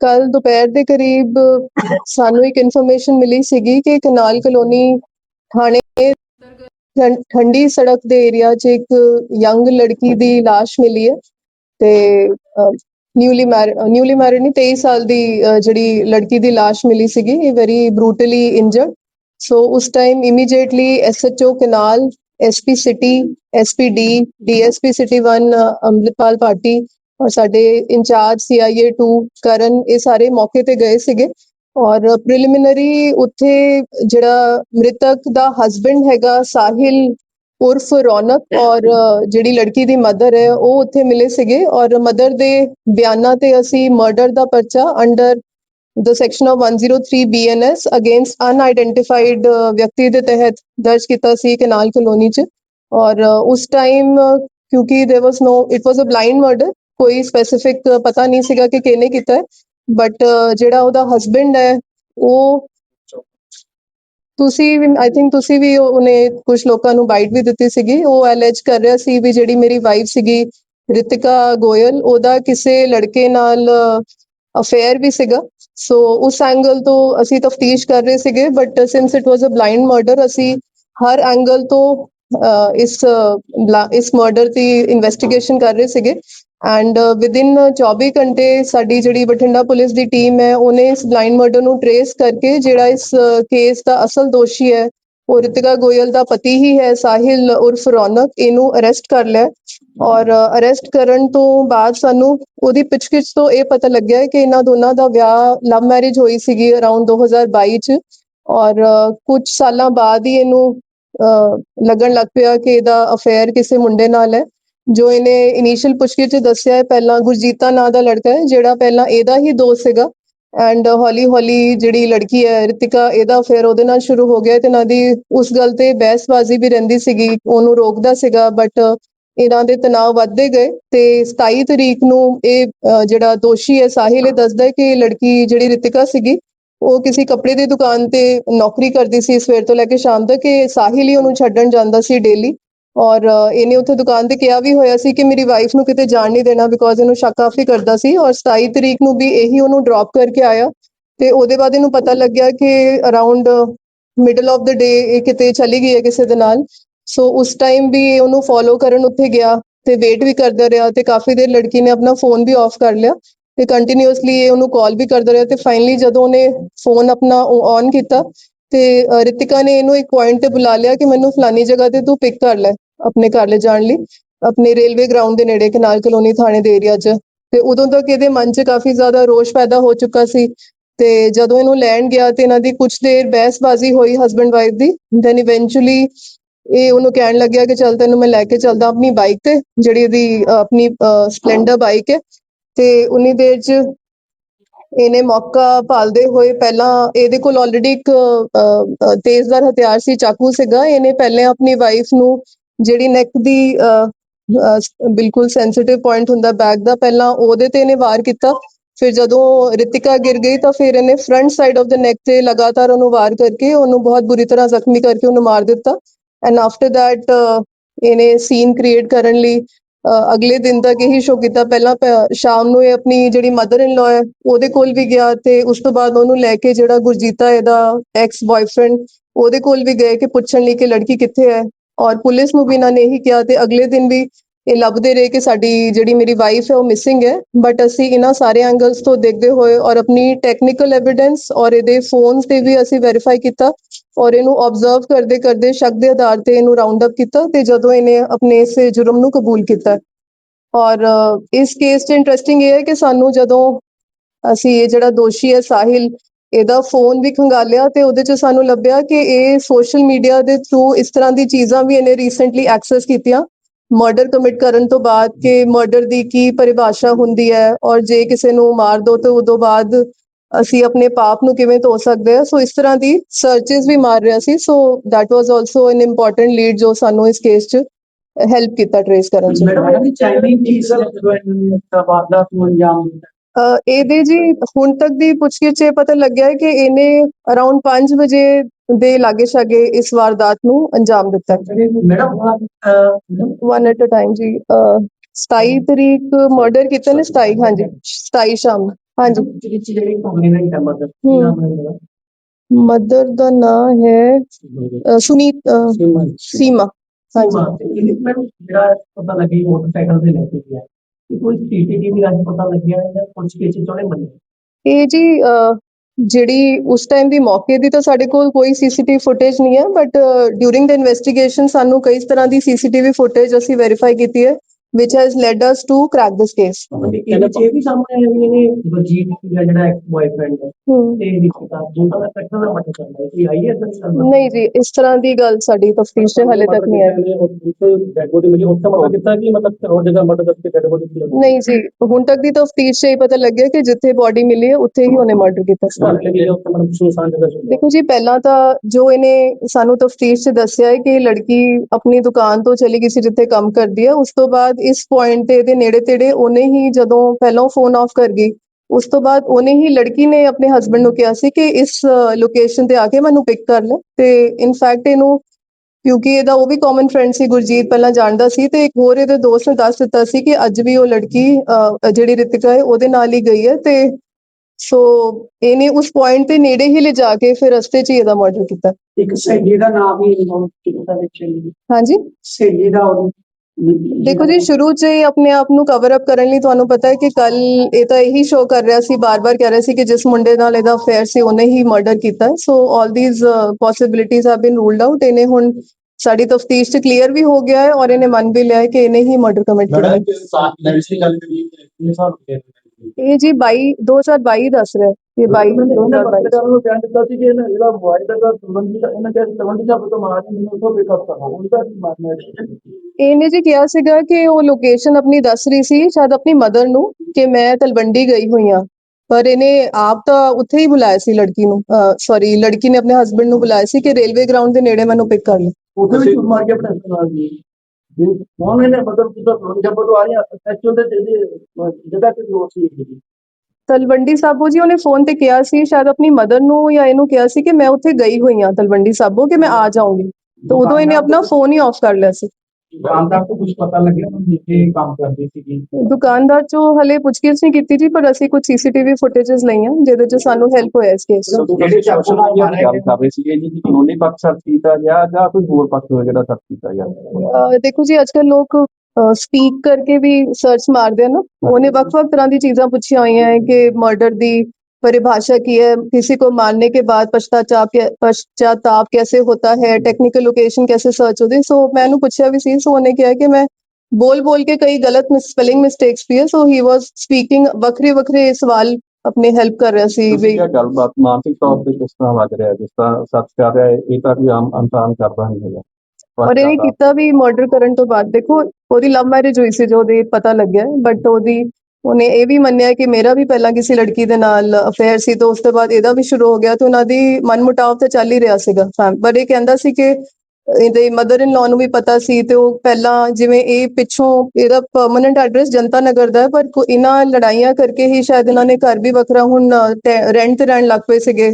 ਕੱਲ ਦੁਪਹਿਰ ਦੇ ਕਰੀਬ ਸਾਨੂੰ ਇੱਕ ਇਨਫੋਰਮੇਸ਼ਨ ਮਿਲੀ ਸੀਗੀ ਕਿ ਕਨਾਲ ਕਲੋਨੀ ਥਾਣੇ ਠੰ- ਠੰਡੀ ਸੜਕ ਦੇ ਏਰੀਆ 'ਚ ਇੱਕ ਯੰਗ ਲੜਕੀ ਦੀ লাশ ਮਿਲੀ ਹੈ ਤੇ ਨਿਊਲੀ ਨਿਊਲੀ ਮੈਰਿਡ ਨਹੀਂ 23 ਸਾਲ ਦੀ ਅਹ, ਜਿਹੜੀ ਲੜਕੀ ਦੀ লাশ ਮਿਲੀ ਸੀਗੀ ਵੈਰੀ ਬਰੂਟਲੀ ਇੰਜਰਡ ਸੋ ਉਸ ਟਾਈਮ ਇਮੀਡੀਏਟਲੀ ਐਸਐਚਓ ਕਨਾਲ SP city SPD DSP city 1 Amritpal ਪਾਟੀ ਔਰ ਸਾਡੇ ਇੰਚਾਰਜ ਸੀਆਈਏ 2 ਕਰਨ ਇਹ ਸਾਰੇ ਮੌਕੇ ਤੇ ਗਏ ਸੀਗੇ। ਔਰ ਪ੍ਰੀਲਿਮਿਨਰੀ ਉੱਥੇ ਜਿਹੜਾ ਮ੍ਰਿਤਕ ਦਾ ਹਸਬੰਡ ਹੈਗਾ ਸਾਹਿਲ ਉਰਫ ਰੌਨਕ ਔਰ ਜਿਹੜੀ ਲੜਕੀ ਦੀ ਮਦਰ ਹੈ ਉਹ ਉੱਥੇ ਮਿਲੇ ਸੀਗੇ। ਔਰ ਮਦਰ ਦੇ ਬਿਆਨਾਂ ਤੇ ਅਸੀਂ ਮਰਡਰ ਦਾ ਪਰਚਾ under the section of 103 BNS against unidentified uh, ਵਿਅਕਤੀ ਦੇ ਤਹਿਤ ਦਰਜ ਕੀਤਾ ਸੀ ਕਨਾਲ ਕਲੋਨੀ ਚ। ਔਰ ਉਸ ਟਾਈਮ ਕਿਉਂਕਿ there was no it was a blind murder ਕੋਈ ਸਪੈਸੀਫਿਕ ਪਤਾ ਨਹੀਂ ਸੀਗਾ ਕਿ ਕਿਹਨੇ ਕੀਤਾ ਬਟ ਜਿਹੜਾ ਉਹਦਾ ਹਸਬੰਡ ਹੈ, ਉਹ ਤੁਸੀਂ ਵੀ ਆਈ ਥਿੰਕ ਤੁਸੀਂ ਵੀ ਉਹਨੇ ਕੁਝ ਲੋਕਾਂ ਨੂੰ ਬਾਈਟ ਵੀ ਦਿੱਤੀ ਸੀਗੀ। ਉਹ ਅਲੈਜ ਕਰ ਰਿਹਾ ਸੀ ਵੀ ਜਿਹੜੀ ਮੇਰੀ ਵਾਈਫ ਸੀਗੀ, ਰਿਤਿਕਾ ਗੋਇਲ, ਉਹਦਾ ਕਿਸੇ ਲੜਕੇ ਨਾਲ ਅਫੇਅਰ ਵੀ ਸੀਗਾ। ਸੋ ਉਸ ਐਂਗਲ ਤੋਂ ਅਸੀਂ ਤਫਤੀਸ਼ ਕਰ ਰਹੇ ਸੀਗੇ but since it was a blind murder ਅਸੀਂ ਹਰ ਐਂਗਲ ਤੋਂ ਇਸ ਇਸ ਮਰਡਰ ਦੀ ਇਨਵੈਸਟੀਗੇਸ਼ਨ ਕਰ ਰਹੇ ਸੀਗੇ। ਐਂਡ ਵਿਦਿਨ 24 ਘੰਟੇ ਸਾਡੀ ਜਿਹੜੀ ਬਠਿੰਡਾ ਪੁਲਿਸ ਦੀ ਟੀਮ ਹੈ, ਉਹਨੇ ਇਸ ਬਲਾਈਂਡ ਮਰਡਰ ਨੂੰ ਟਰੇਸ ਕਰਕੇ ਜਿਹੜਾ ਇਸ ਕੇਸ ਦਾ ਅਸਲ ਦੋਸ਼ੀ ਹੈ, ਉਹ ਰਿਤਿਕਾ ਗੋਇਲ ਦਾ ਪਤੀ ਹੀ ਹੈ, ਸਾਹਿਲ ਉਰਫ ਰੌਨਕ ਇਹਨੂੰ ਅਰੈਸਟ ਕਰ ਲਿਆ। ਔਰ ਅਰੈਸਟ ਕਰਨ ਤੋਂ ਬਾਅਦ ਸਾਨੂੰ ਉਹਦੀ ਪੁੱਛਗਿੱਛ ਤੋਂ ਇਹ ਪਤਾ ਲੱਗਿਆ ਕਿ ਇਹਨਾਂ ਦੋਨਾਂ ਦਾ ਵਿਆਹ ਲਵ ਮੈਰਿਜ ਹੋਈ ਸੀਗੀ ਅਰਾਊਂਡ 2022 ਚ। ਔਰ ਕੁਝ ਸਾਲਾਂ ਬਾਅਦ ਹੀ ਇਹਨੂੰ ਲੱਗਣ ਲੱਗ ਪਿਆ ਕਿ ਇਹਦਾ ਅਫੇਅਰ ਕਿਸੇ ਮੁੰਡੇ ਨਾਲ ਹੈ। ਜੋ ਇਹਨੇ ਇਨੀਸ਼ੀਅਲ ਪੁੱਛਗਿੱਛ 'ਚ ਦੱਸਿਆ ਹੈ, ਪਹਿਲਾਂ ਗੁਰਜੀਤਾ ਨਾਂ ਦਾ ਲੜਕਾ ਹੈ, ਜਿਹੜਾ ਪਹਿਲਾਂ ਇਹਦਾ ਹੀ ਦੋਸਤ ਸੀਗਾ ਐਂਡ ਹੌਲੀ ਹੌਲੀ ਜਿਹੜੀ ਲੜਕੀ ਹੈ ਰਿਤਿਕਾ, ਇਹਦਾ ਫਿਰ ਉਹਦੇ ਨਾਲ ਸ਼ੁਰੂ ਹੋ ਗਿਆ ਤੇ ਇਹਨਾਂ ਦੀ ਉਸ ਗੱਲ ਤੇ ਬਹਿਸਬਾਜ਼ੀ ਵੀ ਰਹਿੰਦੀ ਸੀਗੀ, ਉਹਨੂੰ ਰੋਕਦਾ ਸੀਗਾ ਬਟ ਇਹਨਾਂ ਦੇ ਤਣਾਅ ਵੱਧਦੇ ਗਏ ਤੇ 27 ਤਰੀਕ ਨੂੰ ਇਹ ਜਿਹੜਾ ਦੋਸ਼ੀ ਹੈ ਸਾਹਿਲ, ਇਹ ਦੱਸਦਾ ਹੈ ਕਿ ਲੜਕੀ ਜਿਹੜੀ ਰਿਤਿਕਾ ਸੀਗੀ, ਉਹ ਕਿਸੇ ਕੱਪੜੇ ਦੀ ਦੁਕਾਨ ਤੇ ਨੌਕਰੀ ਕਰਦੀ ਸੀ, ਸਵੇਰ ਤੋਂ ਲੈ ਕੇ ਸ਼ਾਮ ਤੱਕ ਕਿ ਸਾਹਿਲ ਹੀ ਉਹਨੂੰ ਛੱਡਣ ਜਾਂਦਾ ਸੀ ਡੇਲੀ ਔਰ ਇਹਨੇ ਉੱਥੇ ਦੁਕਾਨ ਤੇ ਕਿਹਾ ਵੀ ਹੋਇਆ ਸੀ ਕਿ ਮੇਰੀ ਵਾਈਫ ਨੂੰ ਕਿਤੇ ਜਾਣ ਨਹੀਂ ਦੇਣਾ ਬਿਕੋਜ਼ ਇਹਨੂੰ ਸ਼ੱਕ ਕਾਫੀ ਕਰਦਾ ਸੀ ਔਰ 27 ਤਰੀਕ ਨੂੰ ਵੀ ਇਹੀ ਉਹਨੂੰ ਡ੍ਰੌਪ ਕਰਕੇ ਆਇਆ ਤੇ ਉਹਦੇ ਬਾਅਦ ਇਹਨੂੰ ਪਤਾ ਲੱਗਿਆ ਕਿ around middle of the day ਇਹ ਕਿਤੇ ਚਲੀ ਗਈ ਹੈ ਕਿਸੇ ਦੇ ਨਾਲ। ਸੋ ਉਸ ਟਾਈਮ ਵੀ ਇਹ ਉਹਨੂੰ ਫੋਲੋ ਕਰਨ ਉੱਥੇ ਗਿਆ ਤੇ ਵੇਟ ਵੀ ਕਰਦਾ ਰਿਹਾ ਤੇ ਕਾਫੀ ਦੇਰ ਲੜਕੀ ਨੇ ਆਪਣਾ ਫੋਨ ਵੀ ਆਫ ਕਰ ਲਿਆ ਤੇ ਕੰਟੀਨਿਊਸਲੀ ਇਹ ਉਹਨੂੰ ਕਾਲ ਵੀ ਕਰਦਾ ਰਿਹਾ ਤੇ ਫਾਈਨਲੀ ਜਦੋਂ ਉਹਨੇ ਫੋਨ ਆਪਣਾ ਔਨ ਕੀਤਾ ਤੇ ਰਿਤਿਕਾ ਨੇ ਇਹਨੂੰ ਇੱਕ ਪੁਆਇੰਟ ਤੇ ਬੁਲਾ ਲਿਆ ਕਿ ਮੈਨੂੰ ਫਲਾਨੀ ਜਗ੍ਹਾ ਤੇ ਤੂੰ ਪਿਕ ਕਰ ਲੈ। ਆਪਣੇ ਘਰ ਲੈ ਜਾਣ ਲਈ ਆਪਣੇ ਰੇਲਵੇ ਗਰਾਊਂਡ ਦੇ ਨੇੜੇ ਕਨਾਲ ਕਲੋਨੀ ਥਾਣੇ ਦੇ ਏਰੀਆ 'ਚ। ਤੇ ਉਦੋਂ ਤੱਕ ਇਹਦੇ ਮਨ 'ਚ ਕਾਫੀ ਜ਼ਿਆਦਾ ਰੋਸ਼ ਪੈਦਾ ਹੋ ਚੁੱਕਾ ਸੀ। ਤੇ ਜਦੋਂ ਇਹਨੂੰ ਲੈਣ ਗਿਆ ਤੇ ਇਹਨਾਂ ਦੀ ਕੁਝ ਦੇਰ ਬਹਿਸਬਾਜ਼ੀ ਹੋਈ ਹਸਬੰਡ ਵਾਈਫ ਦੀ। ਦੈਨ ਇਵੈਂਚੁਅਲੀ ਇਹ ਉਹਨੂੰ ਕਹਿਣ ਲੱਗਿਆ ਕਿ ਚੱਲ ਤੈਨੂੰ ਮੈਂ ਲੈ ਕੇ ਚੱਲਦਾ ਆਪਣੀ ਬਾਈਕ ਤੇ ਜਿਹੜੀ ਇਹਦੀ ਅ, ਆਪਣੀ ਸਪਲੈਂਡਰ ਬਾਈਕ ਹੈ। ਤੇ ਉਨੀ ਦੇਰ 'ਚ ਇਹਨੇ ਮੌਕਾ ਭਾਲਦੇ ਹੋਏ ਪਹਿਲਾਂ ਇਹਦੇ ਕੋਲ ਆਲਰੇਡੀ ਇੱਕ ਤੇਜ਼ਦਾਰ ਹਥਿਆਰ ਸੀ ਚਾਕੂ ਸੀਗਾ। ਇਹਨੇ ਪਹਿਲੇ ਆਪਣੀ ਵਾਈਫ ਨੂੰ ਜਿਹੜੀ ਨੈਕ ਦੀ ਅ, ਬਿਲਕੁਲ ਸੈਂਸਿਟਿਵ ਪੁਆਇੰਟ ਹੁੰਦਾ ਬੈਕ ਦਾ ਪਹਿਲਾਂ ਉਹਦੇ ਤੇ ਇਹਨੇ ਵਾਰ ਕੀਤਾ। ਫਿਰ ਜਦੋਂ ਰਿਤਿਕਾ ਗਿਰ ਗਈ ਤਾਂ ਫਿਰ ਇਹਨੇ front side of the neck ਤੇ ਲਗਾਤਾਰ ਉਹਨੂੰ ਵਾਰ ਕਰਕੇ ਉਹਨੂੰ ਬਹੁਤ ਬੁਰੀ ਤਰ੍ਹਾਂ ਜ਼ਖਮੀ ਕਰਕੇ ਉਹਨੂੰ ਮਾਰ ਦਿੱਤਾ। ਐਂਡ ਆਫਟਰ ਦੈਟ ਇਹਨੇ ਸੀਨ ਕ੍ਰੀਏਟ ਕਰਨ ਲਈ ਅ, ਅਗਲੇ ਦਿਨ ਤੱਕ ਇਹੀ ਸ਼ੋਅ ਕੀਤਾ। ਪਹਿਲਾਂ ਸ਼ਾਮ ਨੂੰ ਇਹ ਆਪਣੀ ਜਿਹੜੀ ਮਦਰ ਇਨ ਲਾ ਹੈ ਉਹਦੇ ਕੋਲ ਵੀ ਗਿਆ ਤੇ ਉਸ ਤੋਂ ਬਾਅਦ ਉਹਨੂੰ ਲੈ ਕੇ ਜਿਹੜਾ ਗੁਰਜੀਤਾ ਇਹਦਾ ਐਕਸ ਬॉयਫ੍ਰੈਂਡ ਉਹਦੇ ਕੋਲ ਵੀ ਗਏ ਕਿ ਪੁੱਛਣ ਲਈ ਕਿ ਲੜਕੀ ਕਿੱਥੇ ਹੈ। ਔਰ ਪੁਲਿਸ ਨੂੰ ਵੀ ਇਹਨਾਂ ਨੇ ਇਹੀ ਕਿਹਾ ਤੇ ਅਗਲੇ ਦਿਨ ਵੀ ਇਹ ਲੱਭਦੇ ਰਹੇ ਕਿ ਸਾਡੀ ਜਿਹੜੀ ਮੇਰੀ ਵਾਈਫ ਹੈ ਉਹ ਮਿਸਿੰਗ ਹੈ। ਬਟ ਅਸੀਂ ਇਹਨਾਂ ਸਾਰੇ ਐਂਗਲਸ ਤੋਂ ਦੇਖਦੇ ਹੋਏ ਔਰ ਆਪਣੀ ਟੈਕਨੀਕਲ ਐਵੀਡੈਂਸ ਔਰ ਇਹਦੇ ਫੋਨਸ ਤੇ ਵੀ ਅਸੀਂ ਵੈਰੀਫਾਈ ਕੀਤਾ ਔਰ ਇਹਨੂੰ ਆਬਜ਼ਰਵ ਕਰਦੇ ਕਰਦੇ ਸ਼ੱਕ ਦੇ ਆਧਾਰ ਤੇ ਇਹਨੂੰ ਰਾਉਂਡ ਅਪ ਕੀਤਾ ਤੇ ਜਦੋਂ ਇਹਨੇ ਆਪਣੇ ਇਸ ਜੁਰਮ ਨੂੰ ਕਬੂਲ ਕੀਤਾ। ਔਰ ਇਸ ਕੇਸ 'ਚ ਇੰਟਰਸਟਿੰਗ ਇਹ ਹੈ ਕਿ ਸਾਨੂੰ ਜਦੋਂ ਅਸੀਂ ਇਹ ਜਿਹੜਾ ਦੋਸ਼ੀ ਹੈ ਸਾਹਿਲ ਇਹਦਾ ਫੋਨ ਵੀ ਖੰਗਾਲਿਆ ਤੇ ਉਹਦੇ 'ਚ ਸਾਨੂੰ ਲੱਭਿਆ ਕਿ ਇਹ ਸੋਸ਼ਲ ਮੀਡੀਆ ਦੇ ਥਰੂ ਇਸ ਤਰ੍ਹਾਂ ਦੀ ਚੀਜ਼ਾਂ ਵੀ ਇਹਨੇ ਰੀਸੈਂਟਲੀ ਐਕਸੈਸ ਕੀਤੀਆਂ। ਮਰਡਰ ਕਮਿਟ ਕਰਨ ਤੋਂ ਬਾਅਦ ਕਿ ਮਰਡਰ ਦੀ ਕੀ ਪਰਿਭਾਸ਼ਾ ਹੁੰਦੀ ਹੈ ਔਰ ਜੇ ਕਿਸੇ ਨੂੰ ਮਾਰ ਦੋ ਤੇ ਉਦੋਂ ਬਾਅਦ ਅਸੀਂ ਆਪਣੇ ਪਾਪ ਨੂੰ ਕਿਵੇਂ ਧੋ ਸਕਦੇ ਹਾਂ। ਸੋ ਇਸ ਤਰ੍ਹਾਂ ਦੀ ਸਰਚਸ ਵੀ ਮਾਰ ਰਿਹਾ ਸੀ। So that was also an important lead ਜੋ ਸਾਨੂੰ ਇਸ ਕੇਸ 'ਚ ਹੈਲਪ ਕੀਤਾ ਟ੍ਰੇਸ ਕਰਨ 'ਚ। ਮੈਡਮ ਇਹਦੀ ਟਾਈਮਿੰਗ ਕੀ ਜਦੋਂ ਇਹਨਾਂ ਨੇ ਵਾਰਦਾਤ ਨੂੰ ਅੰਜਾਮ ਦਿੱਤਾ ਇਹਦੇ ਜੀ ਹੁਣ ਤੱਕ ਦੀ ਪੁੱਛਗਿੱਛ 'ਚ ਇਹ ਪਤਾ ਲੱਗਿਆ ਹੈ ਕਿ ਇਹਨੇ ਅਰਾਊਂਡ 5 ਵਜੇ ਦੇ ਲਾਗੇ ਛਾਗੇ ਇਸ ਵਾਰਦਾਤ ਨੂੰ ਅੰਜਾਮ ਦਿੱਤਾ madam one at a time ਜੀ ਅ, 27 ਤਰੀਕ ਮਰਡਰ ਕੀਤਾ ਨੇ 27 ਹਾਂਜੀ 27 ਸ਼ਾਮ। ਹਾਂਜੀ। ਜਿਹੜੀ ਹੈ ਮਦਰ ਦਾ ਨਾਮ ਹੈ ਸੁਨੀਤ ਸੀਮਾ। ਹਾਂਜੀ। ਹਾਂਜੀ ਜਿਹੜਾ ਪਤਾ ਲੱਗੀ ਮੋਟਰਸਾਈਕਲ ਤੇ ਲੈ ਕੇ ਗਿਆ। ਕਿ ਕੋਈ ਸੀਸੀਟੀਵੀ ਰਾਹੀਂ ਪਤਾ ਲੱਗਿਆ ਹੈ ਜਾਂ ਕੁਝ ਕਿਸੇ ਚੋਂ ਨਹੀਂ ਇਹ ਜੀ ਜਿਹੜੀ ਉਸ ਟਾਈਮ ਦੀ ਮੌਕੇ ਦੀ ਤਾਂ ਸਾਡੇ ਕੋਲ ਕੋਈ ਸੀਸੀਟੀਵੀ ਫੁਟੇਜ ਨਹੀਂ ਹੈ ਬਟ ਡਿਊਰਿੰਗ ਦ ਇਨਵੈਸਟੀਗੇਸ਼ਨ ਸਾਨੂੰ ਕਈ ਤਰ੍ਹਾਂ ਦੀ ਸੀਸੀਟੀਵੀ ਫੁਟੇਜ ਅਸੀਂ ਵੈਰੀਫਾਈ ਕੀਤੀ ਹੈ। Which has led us to crack this case. ਇਹਦੇ ਇਹ ਵੀ ਸਾਹਮਣੇ ਆਇਆ ਵੀ ਇਹਨੇ ਵਜੀਦ ਜਿਹੜਾ ਐਕਸ ਬॉयਫ੍ਰੈਂਡ ਹੈ ਹਮ, ਤੇ ਰਿਸ਼ਤਾ ਦੋਨਾਂ ਦਾ ਇਕੱਠਾ ਦਾ ਮਟਰ ਚੱਲਦਾ ਹੈ ਕੋਈ ਆਈ ਹੈ ਤਾਂ ਨਹੀਂ ਨਹੀਂ ਜੀ ਇਸ ਤਰ੍ਹਾਂ ਦੀ ਗੱਲ ਸਾਡੀ ਤਫਤੀਸ਼ 'ਚ ਹਲੇ ਤੱਕ ਨਹੀਂ ਆਈ। ਡੈਡ ਬੋਡੀ ਮਿਲੀ ਉੱਥੇ ਮਤਲਬ ਕੀਤਾ ਕਿ ਮਤਲਬ ਹੋਰ ਜਗ੍ਹਾ ਮਰਡਰ ਕਰਕੇ ਡੈਡ ਬੋਡੀ ਮਿਲੀ ਨਹੀਂ ਜੀ ਹੁਣ ਤੱਕ ਦੀ ਤਫਤੀਸ਼ 'ਚ ਇਹ ਪਤਾ ਲੱਗਿਆ ਕਿ ਜਿੱਥੇ ਬੋਡੀ ਮਿਲੀ ਹੈ ਉੱਥੇ ਹੀ ਉਹਨੇ ਮਰਡਰ ਕੀਤਾ। ਸੀ ਸਵਾਲ ਲੱਗੀ ਉੱਥੇ ਮਤਲਬ ਸੁਨਸਾਨ ਜਗ੍ਹਾ ਸੀ। ਦੇਖੋ ਜੀ ਪਹਿਲਾਂ ਤਾਂ ਜੋ ਇਹਨੇ ਸਾਨੂੰ ਤਫਤੀਸ਼ 'ਚ ਦੱਸਿਆ ਹੈ ਕਿ ਇਹ ਲੜਕੀ ਆਪਣੀ ਦੁਕਾਨ ਤੋਂ ਚਲੀ ਗਈ ਸੀ ਜਿੱਥੇ ਕੰਮ ਕਰਦੀ ਹੈ ਉਸ ਤੋਂ ਬਾਅਦ ਇਸ ਪੁਆਇੰਟ ਤੇ ਇਹਦੇ ਨੇੜੇ ਤੇੜੇ ਉਹਨੇ ਹੀ ਜਦੋਂ ਪਹਿਲਾਂ ਫੋਨ ਆਫ ਕਰ ਗਈ ਉਸ ਤੋਂ ਬਾਅਦ ਉਹਨੇ ਹੀ ਲੜਕੀ ਨੇ ਆਪਣੇ ਹਸਬੰਡ ਨੂੰ ਕਿਹਾ ਸੀ ਕਿ ਇਸ ਲੋਕੇਸ਼ਨ ਤੇ ਆ ਕੇ ਮੈਨੂੰ ਪਿਕ ਕਰ ਲੈ। ਤੇ ਇਨਫੈਕਟ ਇਹਨੂੰ ਕਿਉਂਕਿ ਇਹਦਾ ਉਹ ਵੀ ਕਾਮਨ ਫਰੈਂਡ ਸੀ ਗੁਰਜੀਤ ਪਹਿਲਾਂ ਜਾਣਦਾ ਸੀ ਤੇ ਇੱਕ ਹੋਰ ਇਹਦੇ ਦੋਸਤ ਨੇ ਦੱਸ ਦਿੱਤਾ ਸੀ ਕਿ ਅੱਜ ਵੀ ਉਹ ਲੜਕੀ ਜਿਹੜੀ ਰਿਤਿਕਾ ਹੈ ਉਹਦੇ ਨਾਲ ਹੀ ਗਈ ਹੈ ਤੇ ਸੋ ਇਹਨੇ ਉਸ ਪੁਆਇੰਟ ਤੇ ਨੇੜੇ ਹੀ ਲਿਜਾ ਕੇ ਫਿਰ ਰਸਤੇ 'ਚ ਇਹਦਾ ਮਰਡਰ ਕੀਤਾ। ਇੱਕ ਸਹੇਲੀ ਦਾ ਨਾਮ ਵੀ ਇਨਵੋਲਵ ਕੀਤਾ ਵਿੱਚ ਹਾਂਜੀ? ਸਹੇਲੀ ਦਾ ਉਹਦੀ ਦੇਖੋ ਜੀ ਸ਼ੁਰੂ 'ਚ ਹੀ ਆਪਣੇ ਆਪ ਨੂੰ ਕਵਰ ਅਪ ਕਰਨ ਲਈ ਤੁਹਾਨੂੰ ਪਤਾ ਹੈ ਕਿ ਕੱਲ ਇਹ ਤਾਂ ਇਹੀ ਸ਼ੋਅ ਕਰ ਰਿਹਾ ਸੀ ਬਾਰ-ਬਾਰ ਕਹਿ ਰਿਹਾ ਸੀ ਕਿ ਜਿਸ ਮੁੰਡੇ ਨਾਲ ਇਹਦਾ ਅਫੇਅਰ ਸੀ ਉਹਨੇ ਹੀ ਮਰਡਰ ਕੀਤਾ। So all these possibilities have been ruled out ਇਹਨੇ ਹੁਣ ਸਾਡੀ ਤਫਤੀਸ਼ 'ਚ ਕਲੀਅਰ ਵੀ ਹੋ ਗਿਆ ਹੈ ਔਰ ਇਹਨੇ ਮੰਨ ਵੀ ਲਿਆ ਹੈ ਕਿ ਇਹਨੇ ਹੀ ਮਰਡਰ ਕਮਿਟ ਕੀਤਾ ਹੈ। ਇਹ ਜੀ 22 2022 ਦੱਸ ਰਿਹਾ ਹੈ। ਇਹ 22 ਉਹਨੇ 2022 ਪੱਤਰਕਾਰ ਨੂੰ ਬਿਆਨ ਦਿੱਤਾ ਸੀ ਕਿ ਇਹਨਾਂ ਜਿਹੜਾ ਮੋਬਾਈਲ ਦਾ ਸੰਬੰਧੀ ਇਹਨਾਂ ਦੇ ਸੰਬੰਧੀ ਦਾ ਤੋਂ ਮਾਰ ਮੈਨੂੰ ਉਥੋਂ ਬੇਕਅਪ ਕਰਨਾ ਉਹਦਾ ਕੀ ਮਾਰਨਾ ਹੈ। ਇਹਨੇ ਜੀ ਕਿਹਾ ਸੀਗਾ ਕਿ ਉਹ ਲੋਕੇਸ਼ਨ ਆਪਣੀ ਦੱਸ ਰਹੀ ਸੀ ਸ਼ਾਇਦ ਆਪਣੀ ਮਦਰ ਨੂੰ ਕਿ ਮੈਂ ਤਲਵੰਡੀ ਗਈ ਹੋਈ ਹਾਂ। ਪਰ ਇਹਨੇ ਆਪ ਤਾਂ ਉੱਥੇ ਹੀ ਬੁਲਾਇਆ ਸੀ ਲੜਕੀ ਨੂੰ ਸੌਰੀ ਲੜਕੀ ਨੇ ਆਪਣੇ ਹਸਬੰਡ ਨੂੰ ਬੁਲਾਇਆ ਸੀ ਕਿ ਰੇਲਵੇ ਗਰਾਊਂਡ ਦੇ ਨੇੜੇ ਮੈਨੂੰ ਪਿਕ ਕਰ ਲੈ। ਉਹਦੇ ਵਿੱਚ ਮਾਰ ਕੇ ਆਪਣੇ ਨਾਲ ਜੀ। ਜੀ ਕੌਣ ਇਹਨੇ ਮਤਲਬ ਕਿਦਾਂ ਜਬ ਤੋਂ ਆ ਰਹੀਆਂ ਐਕਚੁਅਲ ਦੇ ਦੇ ਜਗ੍ਹਾ ਤੇ ਲੋਕ ਸੀ ਇਹ ਤਲਵੰਡੀ ਸਾਬੋ ਜੀ ਉਹਨੇ ਫੋਨ ਤੇ ਕਿਹਾ ਸੀ ਸ਼ਾਇਦ ਆਪਣੀ ਮਦਰ ਨੂੰ ਜਾਂ ਇਹਨੂੰ ਕਿਹਾ ਸੀ ਕਿ ਮੈਂ ਉੱਥੇ ਗਈ ਹੋਈ ਹਾਂ ਤਲਵੰਡੀ ਸਾਬੋ ਕਿ ਮੈਂ ਆ ਜਾਊਂਗੀ। ਤਾਂ ਉਦੋਂ ਇਹਨੇ ਆਪਣਾ ਫੋਨ ਹੀ ਆਫ ਕਰ ਲਿਆ ਸੀ। ਦੁਕਾਨਦਾਰ ਤੋਂ ਕੁਝ ਪਤਾ ਲੱਗਿਆ ਉਹ ਜਿੱਥੇ ਕੰਮ ਕਰਦੀ ਸੀਗੀ? ਦੁਕਾਨਦਾਰ ਚੋਂ ਹਲੇ ਪੁੱਛਗਿੱਛ ਨਹੀਂ ਕੀਤੀ ਜੀ ਪਰ ਅਸੀਂ ਕੁਝ ਸੀਸੀਟੀਵੀ ਫੁਟੇजेस ਲਈਆਂ ਜਿਹਦੇ ਚ ਸਾਨੂੰ ਹੈਲਪ ਹੋਇਆ ਇਸ ਕੇਸ 'ਚ। ਜਿਹੜੇ ਸ਼ਖਸ ਨਾਲ ਗੱਲ ਕਰ ਰਹੇ ਸੀ ਜੀ? ਕਿ ਕਾਨੂੰਨੀ ਪੱਖ ਸਰਚ ਕੀਤਾ ਗਿਆ ਜਾਂ ਕੋਈ ਹੋਰ ਪੱਖ ਹੋਇਆ ਜਿਹੜਾ ਸਰਚ ਕੀਤਾ ਗਿਆ? ਅਹ ਦੇਖੋ ਜੀ ਅੱਜਕੱਲ ਲੋਕ ਸਪੀਕ ਕਰਕੇ ਵੀ ਸਰਚ ਮਾਰਦੇ ਆ ਨਾ। ਉਹਨੇ ਵੱਖ-ਵੱਖ ਤਰ੍ਹਾਂ ਦੀ ਚੀਜ਼ਾਂ ਪੁੱਛੀਆਂ ਹੋਈਆਂ ਹੈ ਕਿ ਮਰਡਰ ਦੀ परिभाषा की है किसी को मारने के बाद पश्चाताप कै- पश्चाताप कैसे होता है टेक्निकल लोकेशन कैसे सर्च होती है सो मैंने पूछा भी सी सो उन्होंने किया कि मैं बोल बोल के कई गलत स्पेलिंग मिस्टेक्स भी है सो ही वाज स्पीकिंग वखरे वखरे सवाल अपने हेल्प कर रहा सी ਤੁਸੀਂ भी ਇਹ ਗੱਲਬਾਤ ਮਾਨਸਿਕ ਤੌਰ ਤੇ ਕਿਸ ਤਰ੍ਹਾਂ ਲੱਗ ਰਿਹਾ ਹੈ? ਜਿਸ ਤਰ੍ਹਾਂ ਸਰਚ ਕਰ ਰਿਹਾ ਹੈ ਇਹ ਤਾਂ ਕੋਈ ਆਮ ਇਨਸਾਨ ਕਰਦਾ ਨਹੀਂ ਹੈਗਾ ਔਰ ਇਹਨੇ ਕੀਤਾ ਵੀ ਮਰਡਰ ਕਰਨ ਤੋਂ ਬਾਅਦ ਦੇਖੋ ਉਹਦੀ ਲਵ ਮੈਰਿਜ ਹੋਈ ਸੀ ਜੋ ਉਹਦੇ ਪਤਾ ਲੱਗਿਆ ਬਟ ਉਹਦੀ ਉਹਨੇ ਇਹ ਵੀ ਮੰਨਿਆ ਕਿ ਮੇਰਾ ਵੀ ਪਹਿਲਾਂ ਕਿਸੇ ਲੜਕੀ ਦੇ ਨਾਲ ਅਫੇਅਰ ਸੀ ਤਾਂ ਉਸ ਤੋਂ ਬਾਅਦ ਇਹਦਾ ਵੀ ਸ਼ੁਰੂ ਹੋ ਗਿਆ ਤੇ ਉਹਨਾਂ ਦੀ ਮਨਮੁਟਾਵ ਤੇ ਚੱਲ ਹੀ ਰਿਹਾ ਸੀਗਾ। ਪਰ ਇਹ ਕਹਿੰਦਾ ਸੀ ਕਿ ਇਹਦੇ ਮਦਰ ਇਨ ਲਾਅ ਨੂੰ ਵੀ ਪਤਾ ਸੀ ਤੇ ਉਹ ਪਹਿਲਾਂ ਜਿਵੇਂ ਇਹ ਪਿੱਛੋਂ ਇਹਦਾ ਪਰਮਨੈਂਟ ਐਡਰੈਸ ਜਨਤਾ ਨਗਰ ਦਾ ਹੈ, ਪਰ ਇਹਨਾਂ ਲੜਾਈਆਂ ਕਰਕੇ ਹੀ ਸ਼ਾਇਦ ਇਹਨਾਂ ਨੇ ਘਰ ਵੀ ਵੱਖਰਾ ਹੁਣ ਰੈਂਟ ਤੇ ਰਹਿਣ ਲੱਗ ਪਏ ਸੀਗੇ।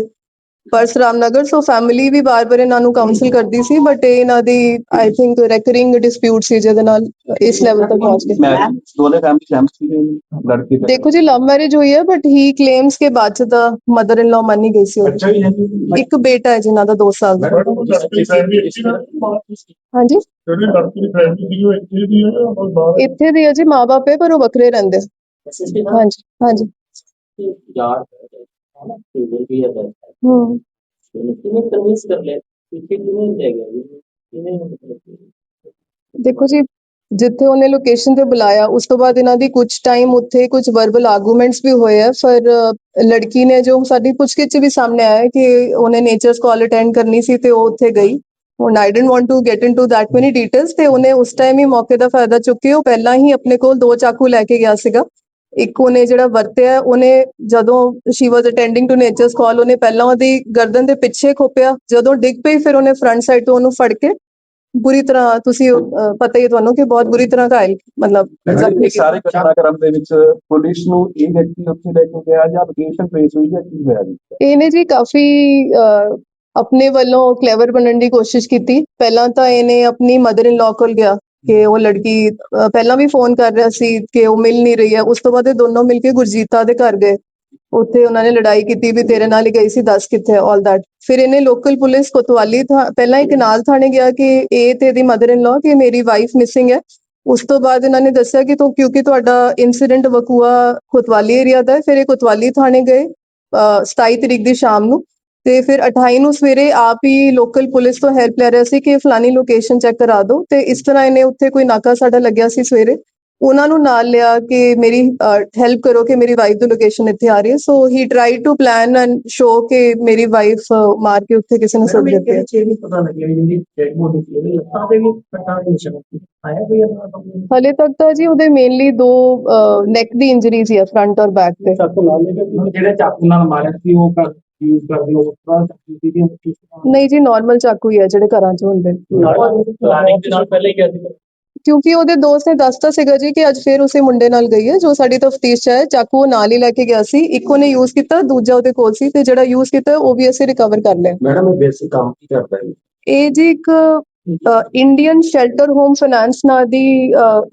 ਪਰਸਰਾਮ ਨਗਰ ਸੋ ਫੈਮਿਲੀ ਵੀ ਬਾਰ-ਬਾਰ ਇਹਨਾਂ ਨੂੰ ਕਾਉਂਸਲ ਕਰਦੀ ਸੀ ਬਟ ਇਹ ਇਹਨਾਂ ਦੀ ਆਈ ਥਿੰਕ ਰੈਕਰਿੰਗ ਡਿਸਪਿਊਟ ਸੀ ਜਿਹਦੇ ਨਾਲ ਇਸ ਲੈਵਲ ਤੱਕ ਪਹੁੰਚ ਗਏ। ਮੈਂ ਦੋਨੇ ਫੈਮਿਲੀ ਸਹਿਮਤ ਸੀ ਲੜਕੀ ਤੇ। ਦੇਖੋ ਜੀ ਲਵ ਮੈਰਿਜ ਹੋਈ ਹੈ ਬਟ ਹੀ ਕਲੇਮਸ ਕੇ ਬਾਅਦ ਚ ਦਾ ਮਦਰ ਇਨ ਲਾਅ ਮੰਨੀ ਗਈ ਸੀ ਇੱਕ ਬੇਟਾ ਹੈ ਜਿਨ੍ਹਾਂ ਦਾ 2 ਸਾਲ ਦਾ। ਹਾਂਜੀ? ਇੱਥੇ ਦੀ ਹੈ ਜਾਂ ਮਾਪੇ ਪਰ ਉਹ ਵੱਖਰੇ ਰਹਿੰਦੇ। ਹਾਂਜੀ ਹਾਂਜੀ। ਯਾਰ ਟੇਬਲ ਵੀ ਹੈ। ਦੇਖੋ ਜੀ ਜਿੱਥੇ ਉਹਨੇ ਲੋਕੇਸ਼ਨ ਤੇ ਬੁਲਾਇਆ ਉਸ ਤੋਂ ਬਾਅਦ ਇਹਨਾਂ ਦੀ ਕੁਝ ਟਾਈਮ ਉੱਥੇ ਕੁਝ ਵਰਬਲ ਆਰਗੂਮੈਂਟਸ ਵੀ ਹੋਏ ਆ ਅ, ਲੜਕੀ ਨੇ ਜੋ ਸਾਡੀ ਪੁੱਛਗਿੱਛ 'ਚ ਵੀ ਸਾਹਮਣੇ ਆਇਆ ਕਿ ਉਹਨੇ ਨੇਚਰਸ ਕਾਲ ਅਟੈਂਡ ਕਰਨੀ ਸੀ ਤੇ ਉਹ ਉੱਥੇ ਗਈ। ਹੁਣ I don't want to get into that many details ਤੇ ਉਹਨੇ ਉਸ ਟਾਈਮ ਹੀ ਮੌਕੇ ਦਾ ਫਾਇਦਾ ਚੁੱਕ ਕੇ ਉਹ ਪਹਿਲਾਂ ਹੀ ਆਪਣੇ ਕੋਲ ਦੋ ਚਾਕੂ ਲੈ ਕੇ ਗਿਆ ਸੀਗਾ। ਇੱਕ ਉਹਨੇ ਜਿਹੜਾ ਵਰਤਿਆ ਉਹਨੇ ਜਦੋਂ she was attending to nature's call ਉਹਨੇ ਪਹਿਲਾਂ ਉਹਦੀ ਗਰਦਨ ਦੇ ਪਿੱਛੇ ਖੋਪਿਆ ਜਦੋਂ ਡਿੱਗ ਪਈ ਫਿਰ ਉਹਨੇ ਫਰੰਟ ਸਾਈਡ ਤੋਂ ਉਹਨੂੰ ਫੜ ਕੇ ਬੁਰੀ ਤਰ੍ਹਾਂ ਤੁਸੀਂ ਪਤਾ ਹੀ ਤੁਹਾਨੂੰ ਕਿ ਬਹੁਤ ਬੁਰੀ ਤਰ੍ਹਾਂ ਘਾਇਲ ਮਤਲਬ ਸਾਰੇ ਘਟਨਾਕ੍ਰਮ ਦੇ ਵਿੱਚ ਪੁਲਿਸ ਨੂੰ ਇਹ ਵਿਅਕਤੀ ਉੱਥੇ ਲੈ ਕੇ ਗਿਆ ਜਾਂ ਲੋਕੇਸ਼ਨ ਟ੍ਰੇਸ ਹੋਈ ਜਾਂ ਕੀ ਹੋਇਆ ਜੀ? ਇਹਨੇ ਜੀ ਕਾਫੀ ਆਪਣੇ ਵੱਲੋਂ ਕਲੇਵਰ ਬਣਨ ਦੀ ਕੋਸ਼ਿਸ਼ ਕੀਤੀ। ਪਹਿਲਾਂ ਤਾਂ ਇਹਨੇ ਆਪਣੀ ਮਦਰ ਇਨ ਲਾਅ ਕੋਲ ਗਿਆ। ਕਿ ਉਹ ਲੜਕੀ ਪਹਿਲਾਂ ਵੀ ਫੋਨ ਕਰ ਰਿਹਾ ਸੀ ਕਿ ਉਹ ਮਿਲ ਨਹੀਂ ਰਹੀ ਹੈ। ਉਸ ਤੋਂ ਬਾਅਦ ਇਹ ਦੋਨੋਂ ਮਿਲ ਕੇ ਗੁਰਜੀਤਾ ਦੇ ਘਰ ਗਏ। ਉੱਥੇ ਉਹਨਾਂ ਨੇ ਲੜਾਈ ਕੀਤੀ ਵੀ ਤੇਰੇ ਨਾਲ ਹੀ ਗਈ ਸੀ ਦੱਸ ਕਿੱਥੇ ਆਲ ਦੈਟ ਫਿਰ ਇਹਨੇ ਲੋਕਲ ਪੁਲਿਸ ਕੋਤਵਾਲੀ ਥਾ ਪਹਿਲਾਂ ਇੱਕ ਨਾਲ ਥਾਣੇ ਗਿਆ ਕਿ ਇਹ ਤੇ ਇਹਦੀ ਮਦਰ ਇਨ ਲਾ ਕਿ ਮੇਰੀ ਵਾਈਫ ਮਿਸਿੰਗ ਹੈ। ਉਸ ਤੋਂ ਬਾਅਦ ਇਹਨਾਂ ਨੇ ਦੱਸਿਆ ਕਿ ਤੋਂ ਕਿਉਂਕਿ ਤੁਹਾਡਾ ਇਨਸੀਡੈਂਟ ਵਕੂਆ ਕੋਤਵਾਲੀ ਏਰੀਆ ਦਾ ਹੈ ਫਿਰ ਇਹ ਕੋਤਵਾਲੀ ਥਾਣੇ ਗਏ ਅਹ 27 ਤਰੀਕ ਦੀ ਸ਼ਾਮ ਨੂੰ। ਤੇ ਫਿਰ 28 ਨੂੰ ਸਵੇਰੇ ਆਪ ਹੀ ਲੋਕਲ ਪੁਲਿਸ ਤੋਂ ਹੈਲਪ ਲੈ ਰਿਹਾ ਸੀ ਕਿ ਫਲਾਨੀ ਲੋਕੇਸ਼ਨ ਚੈੱਕ ਕਰਾ ਦਿਓ। ਤੇ ਇਸ ਤਰ੍ਹਾਂ ਇਹਨੇ ਉੱਥੇ ਕੋਈ ਨਾਕਾ ਸਾਡਾ ਲੱਗਿਆ ਸੀ ਸਵੇਰੇ। ਉਹਨਾਂ ਨੂੰ ਨਾਲ ਲਿਆ ਕਿ ਮੇਰੀ ਹੈਲਪ ਕਰੋ ਕਿ ਮੇਰੀ ਵਾਈਫ ਦੀ ਲੋਕੇਸ਼ਨ ਇੱਥੇ ਆ ਰਹੀ ਹੈ। So he try to plan and show ਕਿ ਮੇਰੀ ਵਾਈਫ ਮਾਰ ਕੇ ਉੱਥੇ ਕਿਸੇ ਨੇ ਸੁੱਟ ਦਿੱਤੀ। ਹੈ ਚੀਜ਼ ਨਹੀਂ ਪਤਾ ਲੱਗਿਆ ਜਿਹੜੀ ਡੈਡ ਬੋਡੀ ਸੀ ਉਹਦੇ। ਲੱਤਾਂ ਤੇ ਵੀ ਕੱਟਾਂ ਦੇ ਨਿਸ਼ਾਨ ਆਇਆ ਕੋਈ ਕੰਮ ਹਲੇ ਤੱਕ ਤਾਂ ਜੀ ਉਹਦੇ ਮੇਨਲੀ ਦੋ ਨੈਕ ਦੀ ਇੰਜਰੀਜ਼ ਹੀ ਹੈ ਫਰੰਟ ਔਰ ਬੈਕ ਤੇ। ਚਾਕੂ ਨਾਲ ਜਿਹੜੇ ਚਾਕੂ ਨਾਲ ਮਾਰਿਆ ਸੀ ਉਹ ਯੂਜ਼ ਕਰਦੇ ਹੋ ਉਸ ਤਰ੍ਹਾਂ ਚਾਕੂ ਦੀ ਵੀ ਕਿਸ ਤਰ੍ਹਾਂ ਨਹੀਂ ਜੀ ਨਾਰਮਲ ਚਾਕੂ ਹੀ ਹੈ ਜਿਹੜੇ ਘਰਾਂ 'ਚ ਹੁੰਦੇ। ਨੇ। ਪਲਾਨਿੰਗ ਦੇ ਨਾਲ ਪਹਿਲੇ ਹੀ ਕਿਹਾ ਸੀ ਕਿਉਂਕਿ ਉਹਦੇ ਦੋਸਤ ਨੇ ਦੱਸਤਾ ਸੀਗਾ ਜੀ ਕਿ ਅੱਜ ਫੇਰ ਉਸੇ ਮੁੰਡੇ ਨਾਲ ਗਈ ਹੈ ਜੋ ਸਾਡੀ ਤਫਤੀਸ਼ ਹੈ ਚਾਕੂ ਉਹ ਨਾਲ ਹੀ ਲੈ ਕੇ ਗਿਆ ਸੀ। ਇੱਕ ਉਹਨੇ ਯੂਜ਼ ਕੀਤਾ ਦੂਜਾ ਉਹਦੇ ਕੋਲ ਸੀ ਤੇ ਜਿਹੜਾ ਯੂਜ਼ ਕੀਤਾ ਉਹ ਵੀ ਅਸੀਂ ਰਿਕਵਰ ਕਰ ਲਿਆ। ਮੈਡਮ ਇਹ ਬੇਸਿਕ ਕੰਮ ਕੀ ਕਰਦਾ ਹੈ? ਇਹ ਜੀ ਇੱਕ ਇੰਡੀਅਨ ਸ਼ੈਲਟਰ ਹੋਮ ਫਾਈਨਾਂਸ ਨਾਂ ਦੀ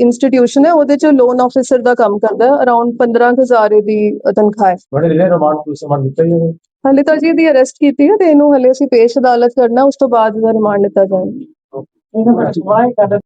ਇੰਸਟੀਟਿਊਸ਼ਨ ਹੈ ਉਹਦੇ ਚ ਲੋਨ ਆਫੀਸਰ ਦਾ ਕੰਮ ਕਰਦਾ ਅਰਾਊਂਡ 15000 ਦੀ ਤਨਖਾਹ ਹੈ। ਬੜੇ ਜਿਹੜੇ ਰਿਮਾਂਡ ਪੁਲਿਸ ਰਿਮਾਂਡ ਦਿੱਤਾ ਹੈ ਹਲੇ ਤਾਂ ਜੀ ਇਹਦੀ ਅਰੈਸਟ ਕੀਤੀ ਹੈ ਤੇ ਇਹਨੂੰ ਹਲੇ ਅਸੀਂ ਪੇਸ਼ ਅਦਾਲਤ ਕਰਨਾ ਉਸ ਤੋਂ ਬਾਅਦ ਇਹਦਾ ਰਿਮਾਂਡ ਲਿੱਤਾ ਜਾਏਗਾ। ਇਹਨਾਂ ਦਾ ਵਾਹ ਕਰਦਾ